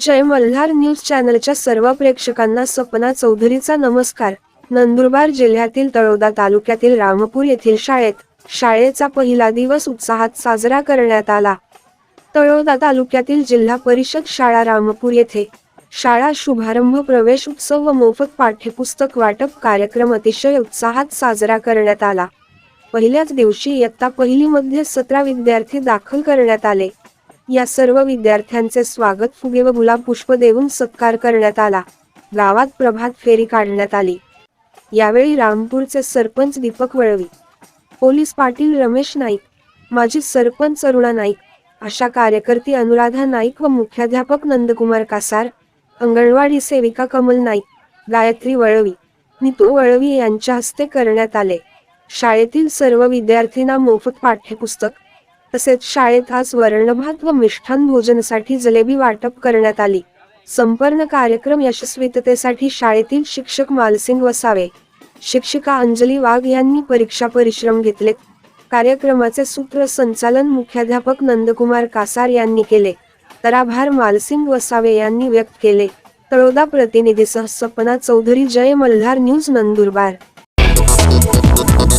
जय Malhar news चॅनलच्या सर्व प्रेक्षकांना सपना चौधरीचा नमस्कार. नंदुरबार जिल्ह्यातील तळोदा तालुक्यातील रामपूर येथील शाळेत शाळेचा पहिला दिवस उत्साहात साजरा करण्यात आला. तळोदा तालुक्यातील जिल्हा परिषद शाळा रामपूर येथे शाळा शुभारंभ प्रवेश उत्सव व मोफत पाठ्यपुस्तक वाटप कार्यक्रम अतिशय उत्साहात साजरा करण्यात आला. पहिल्याच दिवशी इयत्ता पहिलीमध्ये सतरा विद्यार्थी दाखल करण्यात आले. या सर्व विद्यार्थ्यांचे स्वागत फुगे व गुलाब पुष्प देऊन सत्कार करण्यात आला. गावात प्रभात फेरी काढण्यात आली. यावेळी रामपूरचे सरपंच दीपक वळवी पोलीस पाटील रमेश नाईक माजी सरपंच अरुणा नाईक अशा कार्यकर्ती अनुराधा नाईक व मुख्याध्यापक नंदकुमार कासार अंगणवाडी सेविका कमल नाईक गायत्री वळवी नितू वळवी यांच्या हस्ते करण्यात आले. शाळेतील सर्व विद्यार्थ्यांना मोफत पाठ्यपुस्तक तसेच शाळेत आज वर्णभात व मिष्ठान भोजनासाठी जलेबी वाटप करण्यात आली. संपन्न कार्यक्रम यशस्वीततेसाठी शाळेतील शिक्षक मालसिंग वसावे शिक्षिका अंजली वाघ यांनी परीक्षा परिश्रम घेतले. कार्यक्रमाचे सूत्रसंचालन मुख्याध्यापक नंदकुमार कासार यांनी केले. तर आभार मालसिंग वसावे यांनी व्यक्त केले. तळोदा प्रतिनिधीसह सपना चौधरी जय मल्हार न्यूज नंदुरबार. Thank